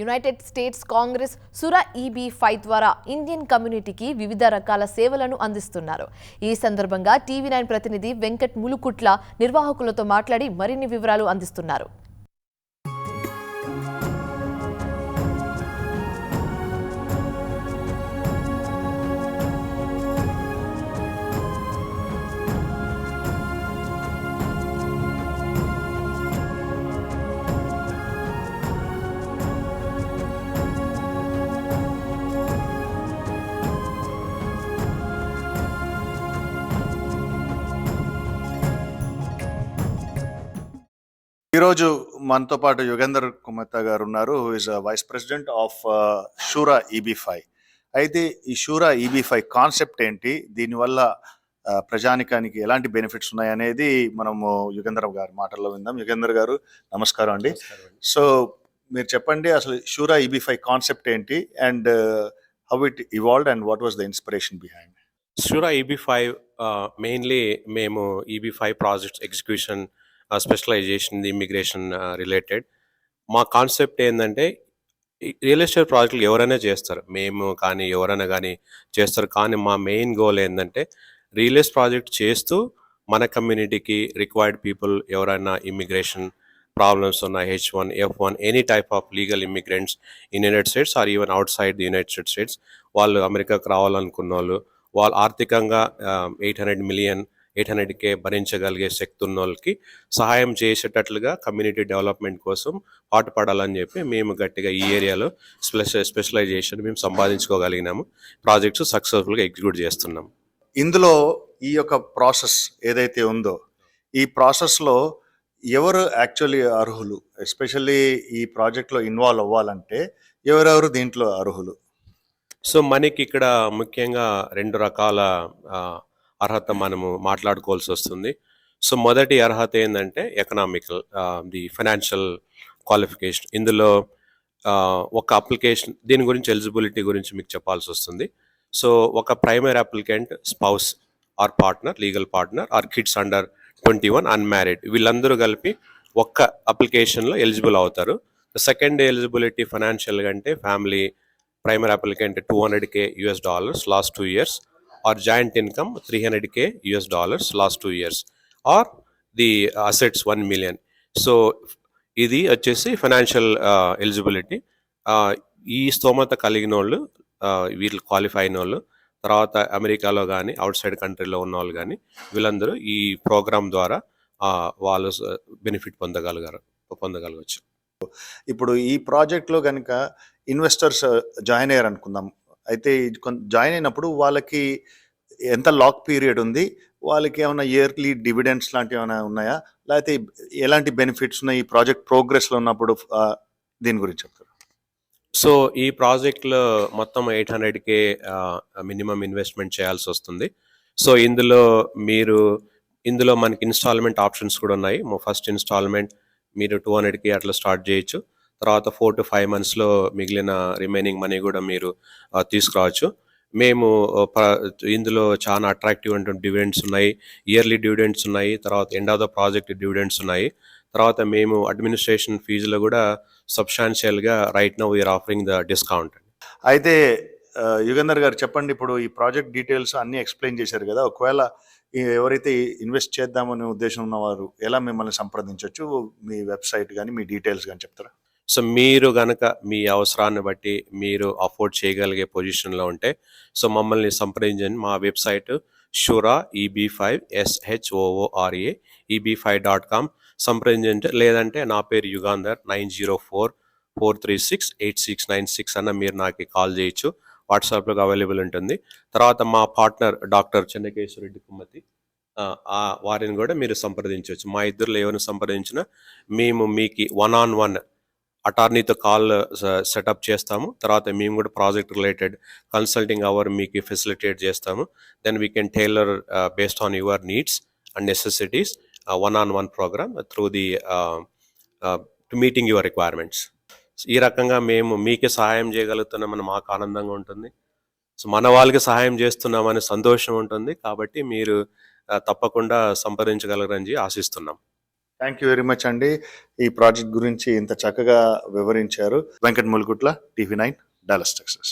United states Congress సురా EB five ద్వారా Indian కమ్యూనిటీకి వివిధ రకాల సేవలను అందిస్తున్నారు. ఈ సందర్భంగా టీవీ నైన్ ప్రతినిధి వెంకట్ ములుకుట్ల నిర్వాహకులతో మాట్లాడి మరిన్ని వివరాలు అందిస్తున్నారు. ఈరోజు మనతో పాటు యుగేందర్ కుమత్తా గారు ఉన్నారు who is vice president of Shoora EB five అయితే ఈ షూరా ఈబీ ఫైవ్ కాన్సెప్ట్ ఏంటి? దీనివల్ల ఆ, ప్రజానికానికి ఎలాంటి బెనిఫిట్స్ ఉన్నాయి అనేది మనము యుగేందర్ గారి మాటల్లో విందాం. యుగేందర్ గారు నమస్కారం అండి. సో మీరు చెప్పండి అసలు షూరా ఈబీ ఫైవ్ కాన్సెప్ట్ ఏంటి? And how it evolved and what was the inspiration behind Shoora EB five mainly మేము EB five projects execution specialization immigration related మా కాన్సెప్ట్ ఏంటంటే రియల్ ఎస్టేట్ ప్రాజెక్టులు ఎవరైనా చేస్తారు. మేము కానీ ఎవరైనా కానీ చేస్తారు. కానీ మా మెయిన్ గోల్ ఏంటంటే రియల్ ఎస్టేట్ ప్రాజెక్ట్ చేస్తూ మన కమ్యూనిటీకి రిక్వైర్డ్ పీపుల్ ఎవరైనా ఇమిగ్రేషన్ ప్రాబ్లమ్స్ ఉన్న H one F one any type of legal immigrants in United States or even outside the United States వాళ్ళు అమెరికాకు రావాలనుకున్న వాళ్ళు వాళ్ళు ఆర్థికంగా ఎయిట్ హండ్రెడ్ మిలియన్ ఎయిట్ హండ్రెడ్కే భరించగలిగే శక్తి ఉన్న వాళ్ళకి సహాయం చేసేటట్లుగా కమ్యూనిటీ డెవలప్మెంట్ కోసం పాటుపడాలని చెప్పి మేము గట్టిగా ఈ ఏరియాలో స్పెష స్పెషలైజేషన్ మేము సంపాదించుకోగలిగినాము. ప్రాజెక్ట్స్ సక్సెస్ఫుల్గా ఎగ్జిక్యూట్ చేస్తున్నాం. ఇందులో ఈ యొక్క ప్రాసెస్ ఏదైతే ఉందో ఈ ప్రాసెస్లో ఎవరు యాక్చువల్లీ అర్హులు? ఎస్పెషల్లీ ఈ ప్రాజెక్ట్లో ఇన్వాల్వ్ అవ్వాలంటే ఎవరెవరు దీంట్లో అర్హులు? సో మనకి ఇక్కడ ముఖ్యంగా రెండు రకాల అర్హత మనము మాట్లాడుకోవాల్సి వస్తుంది. సో మొదటి అర్హత ఏంటంటే ఎకనామికల్ ది ఫైనాన్షియల్ క్వాలిఫికేషన్. ఇందులో ఒక అప్లికేషన్ దీని గురించి ఎలిజిబిలిటీ గురించి మీకు చెప్పాల్సి వస్తుంది. సో ఒక primary applicant spouse or partner legal partner or kids under twenty one unmarried. వీళ్ళందరూ కలిపి ఒక్క అప్లికేషన్లో ఎలిజిబుల్ అవుతారు. సెకండ్ ఎలిజిబిలిటీ ఫైనాన్షియల్ అంటే family primary applicant two hundred K US dollars last two years. Or joint income three hundred K US dollars last two years or the assets one million so ఇది వచ్చేసి financial eligibility uh, uh, ఈ స్తోమత కలిగిన వాళ్ళు uh, వీళ్ళు qualify అయిన వాళ్ళు తర్వాత అమెరికాలో కానీ అవుట్ సైడ్ కంట్రీలో ఉన్న వాళ్ళు కానీ వీళ్ళందరూ ఈ ప్రోగ్రామ్ ద్వారా వాళ్ళు బెనిఫిట్ పొందగలిగారు పొందగలగచ్చు. ఇప్పుడు ఈ ప్రాజెక్ట్లో కనుక ఇన్వెస్టర్స్ జాయిన్ అయ్యారు అనుకుందాం అయితే జాయిన్ అయినప్పుడు వాళ్ళకి ఎంత లాక్ పీరియడ్ ఉంది వాళ్ళకి ఏమైనా ఇయర్లీ డివిడెండ్స్ లాంటివి ఏమైనా ఉన్నాయా? లేకపోతే ఎలాంటి బెనిఫిట్స్ ఉన్నాయి ఈ ప్రాజెక్ట్ ప్రోగ్రెస్లో ఉన్నప్పుడు దీని గురించి చెప్తారు? సో ఈ ప్రాజెక్ట్లో మొత్తం ఎయిట్ హండ్రెడ్కే మినిమం ఇన్వెస్ట్మెంట్ చేయాల్సి వస్తుంది. సో ఇందులో మీరు ఇందులో మనకి ఇన్స్టాల్మెంట్ ఆప్షన్స్ కూడా ఉన్నాయి. ఫస్ట్ ఇన్స్టాల్మెంట్ మీరు టూ హండ్రెడ్కి అట్లా స్టార్ట్ చేయొచ్చు. తర్వాత ఫోర్ టు ఫైవ్ మంత్స్లో మిగిలిన రిమైనింగ్ మనీ కూడా మీరు తీసుకురావచ్చు. మేము ఇందులో చాలా అట్రాక్టివ్ అయినటువంటి డివిడెండ్స్ ఉన్నాయి. ఇయర్లీ డివిడెండ్స్ ఉన్నాయి. తర్వాత end of the project dividends ఉన్నాయి. తర్వాత మేము అడ్మినిస్ట్రేషన్ ఫీజులో కూడా సబ్స్టాన్షియల్గా right now we're offering the discount అయితే ఆ, యుగంధర్ గారు చెప్పండి. ఇప్పుడు ఈ ప్రాజెక్ట్ డీటెయిల్స్ అన్నీ ఎక్స్ప్లెయిన్ చేశారు కదా. ఒకవేళ ఎవరైతే ఇన్వెస్ట్ చేద్దామనే ఉద్దేశం ఉన్నవారు ఎలా మిమ్మల్ని సంప్రదించవచ్చు మీ వెబ్సైట్ కానీ మీ డీటెయిల్స్ కానీ చెప్తారా? సో మీరు గనక మీ అవసరాన్ని బట్టి మీరు అఫోర్డ్ చేయగలిగే పొజిషన్లో ఉంటే సో మమ్మల్ని సంప్రదించండి. మా website Shoora EB five S H O O R A EB five dot com సంప్రదించండి. లేదంటే నా పేరు Yugandhar nine zero four four three six eight six nine six అన్న మీరు నాకు కాల్ చేయొచ్చు. వాట్సాప్లో అవైలబుల్ ఉంటుంది. తర్వాత మా పార్ట్నర్ డాక్టర్ చెన్నకేశ్వరెడ్డి కుమ్మతి ఆ వారిని కూడా మీరు సంప్రదించవచ్చు. మా ఇద్దరు ఎవరిని సంప్రదించినా మేము మీకు వన్ ఆన్ వన్ అటార్నీతో కాల్ సెటప్ చేస్తాము. తర్వాత మేము కూడా ప్రాజెక్ట్ రిలేటెడ్ కన్సల్టింగ్ అవర్ మీకు ఫెసిలిటేట్ చేస్తాము. Then we can tailor based on your needs and necessities one on one program through the to meeting your requirements. ఈ రకంగా మేము మీకే సహాయం చేయగలుగుతున్నామని మాకు ఆనందంగా ఉంటుంది. సో మన వాళ్ళకి సహాయం చేస్తున్నామని సంతోషం ఉంటుంది. కాబట్టి మీరు తప్పకుండా సంప్రదించగలరని ఆశిస్తున్నాం. థ్యాంక్ యూ వెరీ మచ్ అండి ఈ ప్రాజెక్ట్ గురించి ఇంత చక్కగా వివరించారు. Venkat Mulugutla TV nine Dallas Texas